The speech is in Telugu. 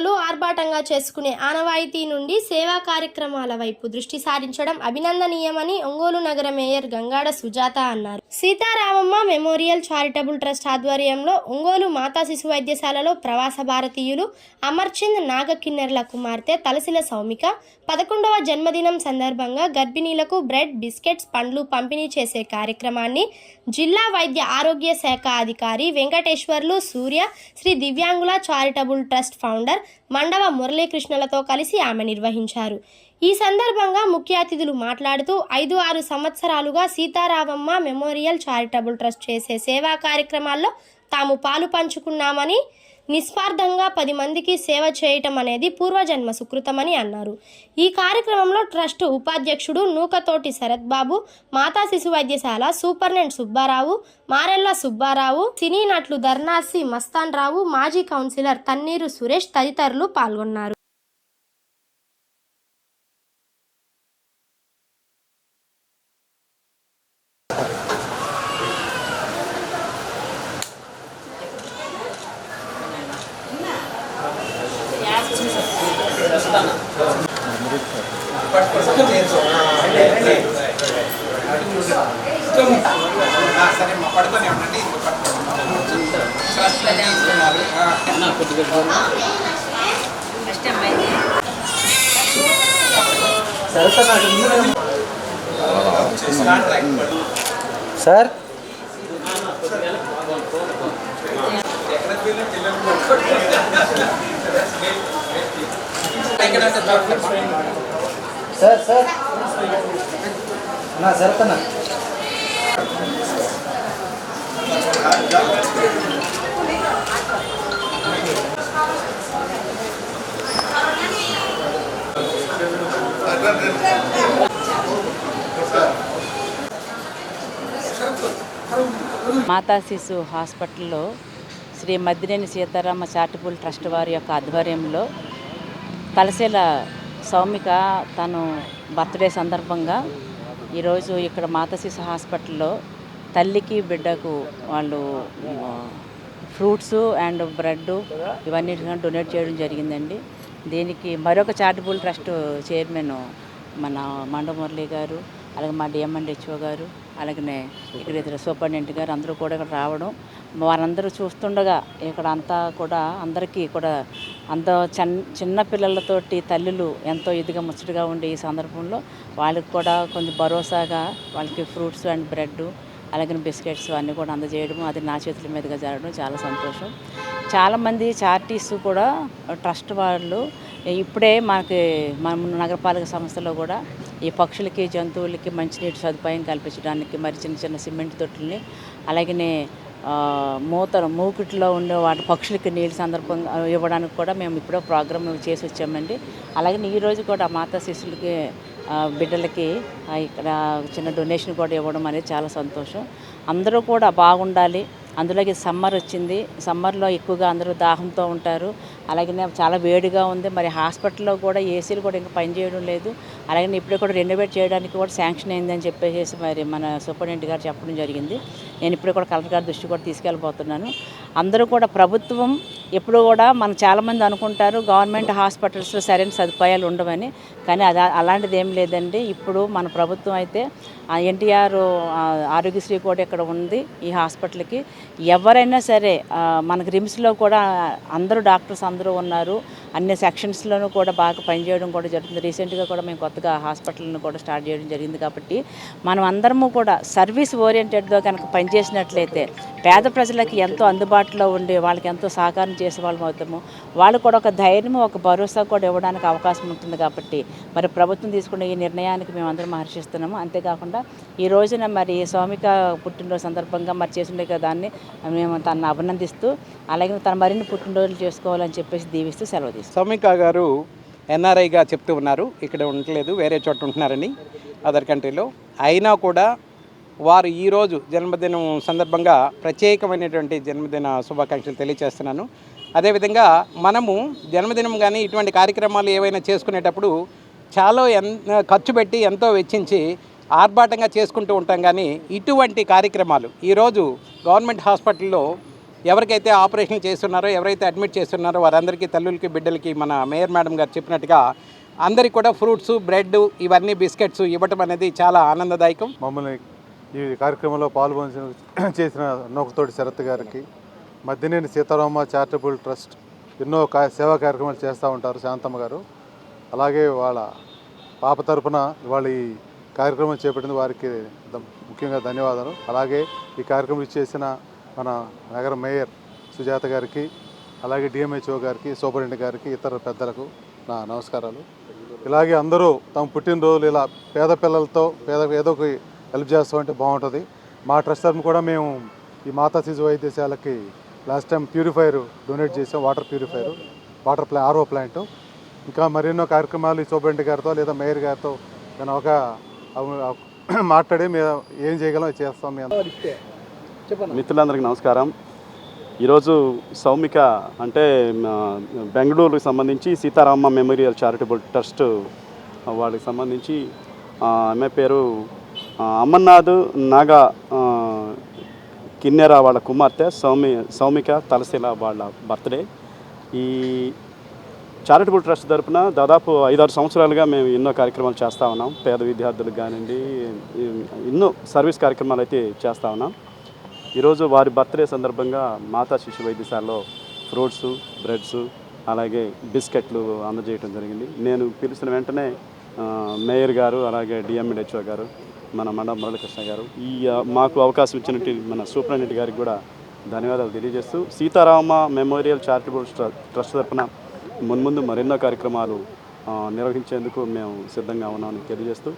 వేడుకలు ఆర్భాటంగా చేసుకునే ఆనవాయితీ నుండి సేవా కార్యక్రమాల వైపు దృష్టి సారించడం అభినందనీయమని ఒంగోలు నగర మేయర్ గంగాడ సుజాత అన్నారు. సీతారామమ్మ మెమోరియల్ చారిటబుల్ ట్రస్ట్ ఆధ్వర్యంలో ఒంగోలు మాతా శిశు వైద్యశాలలో ప్రవాస భారతీయులు అమర్చంద్ నాగకిన్నెర్ల కుమార్తె తలసిల సౌమిక పదకొండవ జన్మదినం సందర్భంగా గర్భిణీలకు బ్రెడ్ బిస్కెట్స్ పండ్లు పంపిణీ చేసే కార్యక్రమాన్ని జిల్లా వైద్య ఆరోగ్య శాఖ అధికారి వెంకటేశ్వర్లు సూర్య శ్రీ దివ్యాంగుల చారిటబుల్ ట్రస్ట్ ఫౌండర్ మండవ మురళీకృష్ణలతో కలిసి ఆమె నిర్వహించారు. ఈ సందర్భంగా ముఖ్య అతిథులు మాట్లాడుతూ ఐదు ఆరు సంవత్సరాలుగా సీతారామమ్మ మెమోరియల్ చారిటబుల్ ట్రస్ట్ చేసే సేవా కార్యక్రమాల్లో తాము పాలు పంచుకున్నామని నిస్వార్థంగా పది మందికి సేవ చేయటం అనేది పూర్వజన్మ సుకృతమని అన్నారు. ఈ కార్యక్రమంలో ట్రస్ట్ ఉపాధ్యక్షుడు నూకతోటి శరత్ బాబు మాతా శిశు వైద్యశాల సూపర్నెంట్ సుబ్బారావు మారెల్ల సుబ్బారావు సినీ నటులు ధర్నాసి మస్తాన్ రావు మాజీ కౌన్సిలర్ తన్నీరు సురేష్ తదితరులు పాల్గొన్నారు. పడుకొని ఉండండి సార్? Sir sir. నా సరతనా. మాతా శిశు హాస్పిటల్లో శ్రీ మద్దినేని సీతారామ చారిటబుల్ ట్రస్ట్ వారి యొక్క ఆధ్వర్యంలో కలసేల సౌమిక తను బర్త్డే సందర్భంగా ఈరోజు ఇక్కడ మాతా శిశు హాస్పిటల్లో తల్లికి బిడ్డకు వాళ్ళు ఫ్రూట్స్ అండ్ బ్రెడ్ ఇవన్నీ డొనేట్ చేయడం జరిగిందండి. దీనికి మరొక చారిటబుల్ ట్రస్ట్ చైర్మన్ మన మండమురళి గారు అలాగే మా డిఎంఎండ్హెచ్ఓ గారు అలాగనే ఇక్కడ ఇద్దరు సూపరింటెండెంట్ గారు అందరూ కూడా ఇక్కడ రావడం. వారందరూ చూస్తుండగా ఇక్కడ అంతా కూడా అందరికీ కూడా అంత చిన్న చిన్న పిల్లలతోటి తల్లులు ఎంతో ఇదిగా ముచ్చటగా ఉండే ఈ సందర్భంలో వాళ్ళకి కూడా కొంచెం భరోసాగా వాళ్ళకి ఫ్రూట్స్ అండ్ బ్రెడ్ అలాగే బిస్కెట్స్ అన్నీ కూడా అందజేయడం అది నా చేతుల మీదుగా జరగడం చాలా సంతోషం. చాలామంది చార్టీస్ కూడా ట్రస్ట్ వాళ్ళు ఇప్పుడే మనకి మన నగరపాలక సంస్థలో కూడా ఈ పక్షులకి జంతువులకి మంచినీటి సదుపాయం కల్పించడానికి మరి చిన్న చిన్న సిమెంట్ తొట్టుల్ని అలాగనే మూతలు మూత మూకిట్లో ఉండే వాటి పక్షులకి నీళ్ళ సందర్భంగా ఇవ్వడానికి కూడా మేము ఇప్పుడే ప్రోగ్రామ్ చేసి వచ్చామండి అలాగే ఈరోజు కూడా మాతా శిశులకి బిడ్డలకి ఇక్కడ చిన్న డొనేషన్ కూడా ఇవ్వడం అనేది చాలా సంతోషం. అందరూ కూడా బాగుండాలి. అందులోకి సమ్మర్ వచ్చింది. సమ్మర్లో ఎక్కువగా అందరూ దాహంతో ఉంటారు. అలాగే చాలా వేడిగా ఉంది. మరి హాస్పిటల్లో కూడా ఏసీలు కూడా ఇంకా పనిచేయడం లేదు. అలాగే ఇప్పుడే కూడా రెనోవేట్ చేయడానికి కూడా శాంక్షన్ అయిందని చెప్పేసి మరి మన సూపరింటెండెంట్ గారు చెప్పడం జరిగింది. నేను ఇప్పుడే కూడా కలెక్టర్ గారి దృష్టి కూడా తీసుకెళ్ళిపోతున్నాను అందరూ కూడా ప్రభుత్వం ఎప్పుడు కూడా మనం చాలామంది అనుకుంటారు గవర్నమెంట్ హాస్పిటల్స్లో సరైన సదుపాయాలు ఉండవని. కానీ అది అలాంటిది ఏం లేదండి. ఇప్పుడు మన ప్రభుత్వం అయితే ఎన్టీఆర్ ఆరోగ్యశ్రీ కూడా ఇక్కడ ఉంది ఈ హాస్పిటల్కి. ఎవరైనా సరే మనకి రిమ్స్లో కూడా అందరూ డాక్టర్స్ అందరూ అందరూ ఉన్నారు. అన్ని సెక్షన్స్లోనూ కూడా బాగా పనిచేయడం కూడా జరుగుతుంది. రీసెంట్గా కూడా మేము కొత్తగా హాస్పిటల్ను కూడా స్టార్ట్ చేయడం జరిగింది కాబట్టి మనం అందరము కూడా సర్వీస్ ఓరియంటెడ్గా కనుక పనిచేసినట్లయితే పేద ప్రజలకి ఎంతో అందుబాటులో ఉండి వాళ్ళకి ఎంతో సహకారం చేసే వాళ్ళం అవుతాము. వాళ్ళు కూడా ఒక ధైర్యం ఒక భరోసా కూడా ఇవ్వడానికి అవకాశం ఉంటుంది కాబట్టి మరి ప్రభుత్వం తీసుకున్న ఈ నిర్ణయానికి మేము అందరం హర్షిస్తున్నాము. అంతేకాకుండా ఈ రోజున మరి స్వామిక పుట్టినరోజు సందర్భంగా మరి చేసిండే కదా దాన్ని మేము తనను అభినందిస్తూ అలాగే తను మరిన్ని పుట్టినరోజులు చేసుకోవాలని చెప్పి చెప్పేసి దీవిస్తూ సెలవు తీసుకు సౌమిక గారు ఎన్ఆర్ఐగా చెప్తూ ఉన్నారు. ఇక్కడ ఉండట్లేదు వేరే చోట ఉంటున్నారని అదర్ కంట్రీలో అయినా కూడా వారు ఈరోజు జన్మదినం సందర్భంగా ప్రత్యేకమైనటువంటి జన్మదిన శుభాకాంక్షలు తెలియజేస్తున్నాను అదేవిధంగా మనము జన్మదినం కానీ ఇటువంటి కార్యక్రమాలు ఏవైనా చేసుకునేటప్పుడు చాలా ఎన్ ఖర్చు పెట్టి ఎంతో వెచ్చించి ఆర్భాటంగా చేసుకుంటూ ఉంటాం కానీ ఇటువంటి కార్యక్రమాలు ఈరోజు గవర్నమెంట్ హాస్పిటల్లో ఎవరికైతే ఆపరేషన్ చేస్తున్నారో ఎవరైతే అడ్మిట్ చేస్తున్నారో వారందరికీ తల్లులకి బిడ్డలకి మన మేయర్ మేడం గారు చెప్పినట్టుగా అందరికీ కూడా ఫ్రూట్స్ బ్రెడ్ ఇవన్నీ బిస్కెట్స్ ఇవ్వటం అనేది చాలా ఆనందదాయకం. మమ్మల్ని ఈ కార్యక్రమంలో పాల్గొని చేసిన నోకతోటి శరత్ గారికి మద్దినేని సీతారామ చారిటబుల్ ట్రస్ట్ ఎన్నో కా సేవా కార్యక్రమాలు చేస్తూ ఉంటారు శాంతమ్మ గారు. అలాగే వాళ్ళ పాప తరపున ఇవాళ ఈ కార్యక్రమం చేపట్టింది వారికి ద- ముఖ్యంగా ధన్యవాదాలు. అలాగే ఈ కార్యక్రమం ఇచ్చేసిన మన నగర మేయర్ సుజాత గారికి అలాగే డిఎంహెచ్ఓ గారికి సూపరింటెండెంట్ గారికి ఇతర పెద్దలకు నా నమస్కారాలు. ఇలాగే అందరూ తమ పుట్టినరోజులు ఇలా పేద పిల్లలతో పేద ఏదో ఒక హెల్ప్ చేస్తామంటే బాగుంటుంది. మా ట్రస్ట్ తరఫున కూడా మేము ఈ మాతా శిశు వైద్యశాలకి లాస్ట్ టైం ప్యూరిఫైర్ డొనేట్ చేసాం water purifier water pla RO plant. ఇంకా మరెన్నో కార్యక్రమాలు ఈ సూపరింటెండెంట్ గారితో లేదా మేయర్ గారితో నేను ఒక మాట్లాడి మేము ఏం చేయగలం చేస్తాం మేము. మిత్రులందరికీ నమస్కారం. ఈరోజు సౌమిక అంటే మా బెంగళూరుకి సంబంధించి సీతారామ మెమోరియల్ చారిటబుల్ ట్రస్ట్ వాళ్ళకి సంబంధించి ఆమె పేరు అమర్నాథ్ నాగా కిన్నెర వాళ్ళ కుమార్తె సౌమి సౌమిక తలశీల వాళ్ళ బర్త్డే. ఈ చారిటబుల్ ట్రస్ట్ తరపున దాదాపు ఐదారు సంవత్సరాలుగా మేము ఎన్నో కార్యక్రమాలు చేస్తూ ఉన్నాం. పేద విద్యార్థులకు కానివ్వండి ఎన్నో సర్వీస్ కార్యక్రమాలు అయితే చేస్తూ ఉన్నాం. ఈరోజు వారి బర్త్డే సందర్భంగా మాతా శిశు వైద్యశాలలో ఫ్రూట్స్ బ్రెడ్స్ అలాగే బిస్కెట్లు అందజేయటం జరిగింది. నేను పిలిచిన వెంటనే మేయర్ గారు అలాగే డిఎంఎడ్హెచ్ఓ గారు మన మండ మురళీకృష్ణ గారు ఈ మాకు అవకాశం ఇచ్చినట్టు మన సూపరింటెండెంట్ గారికి కూడా ధన్యవాదాలు తెలియజేస్తూ సీతారామ మెమోరియల్ చారిటబుల్ ట్రస్ట్ తరఫున మున్ముందు మరెన్నో కార్యక్రమాలు నిర్వహించేందుకు మేము సిద్ధంగా ఉన్నామని తెలియజేస్తూ